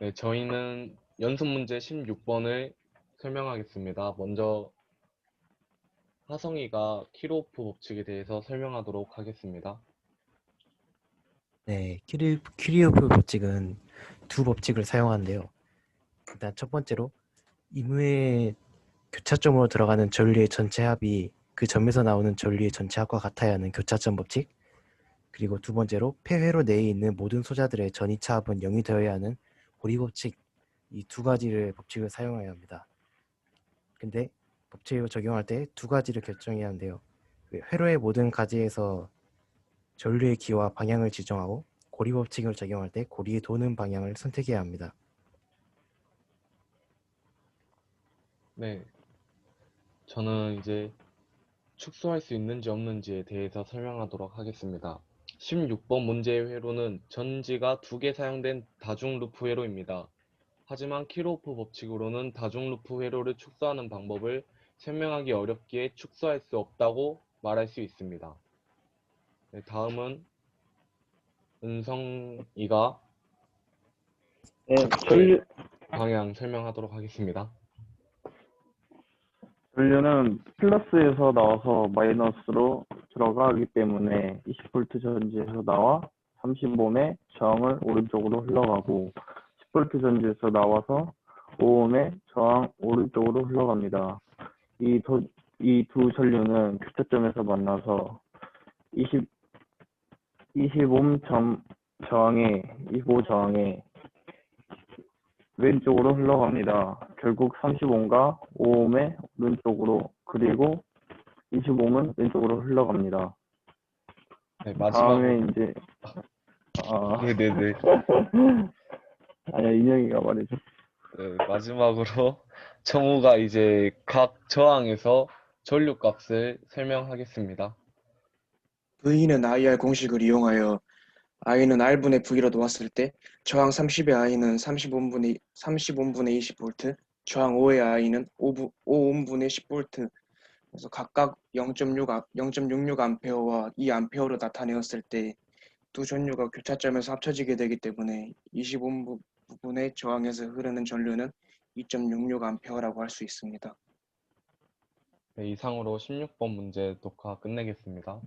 네, 저희는 연습 문제 16번을 설명하겠습니다. 먼저 하성이가 키로프 법칙에 대해서 설명하도록 하겠습니다. 네, 키리, 키리오프 법칙은 두 법칙을 사용하는데요. 일단 첫 번째로 임의의 교차점으로 들어가는 전류의 전체 합이 그 점에서 나오는 전류의 전체 합과 같아야 하는 교차점 법칙. 그리고 두 번째로 폐회로 내에 있는 모든 소자들의 전이차 합은 0이 되어야 하는 고리 법칙. 이 두 가지를 법칙을 사용해야 합니다. 근데 법칙을 적용할 때 두 가지를 결정해야 하는데요. 그 회로의 모든 가지에서 전류의 기와 방향을 지정하고 고리 법칙을 적용할 때 고리의 도는 방향을 선택해야 합니다. 네, 저는 이제 축소할 수 있는지 없는지에 대해서 설명하도록 하겠습니다. 16번 문제의 회로는 전지가 두 개 사용된 다중 루프 회로입니다. 하지만 키로프 법칙으로는 다중 루프 회로를 축소하는 방법을 설명하기 어렵기에 축소할 수 없다고 말할 수 있습니다. 네, 다음은 은성이가 네, 전류, 방향 설명하도록 하겠습니다. 전류는 플러스에서 나와서 마이너스로 들어가기 때문에 20V 전지에서 나와 30옴의 저항을 오른쪽으로 흘러가고 10V 전지에서 나와서 5옴의 저항 오른쪽으로 흘러갑니다. 이이두 전류는 교차점에서 만나서 20 25옴 점 저항에 25 저항에 왼쪽으로 흘러갑니다. 결국 35옴과 5옴의 오른쪽으로 그리고 25옴은 왼쪽으로 흘러갑니다. 네, 마지막 다음에 이제 아 네네네. 아니야 인영이가 말해줘. 네, 마지막으로 정우가 이제 각 저항에서 전류 값을 설명하겠습니다. V는 IR 공식을 이용하여 I는 R분의 V로 놓았을 때 저항 30의 I는 35분의 35분의 20V, 저항 5의 I는 5분, 5분의 10V. 그래서 각각 0.6 아- 0.66 암페어와 2 암페어로 나타내었을 때 두 전류가 교차점에서 합쳐지게 되기 때문에 25분 부분의 저항에서 흐르는 전류는 2.66 암페어라고 할 수 있습니다. 네, 이상으로 16번 문제 녹화 끝내겠습니다.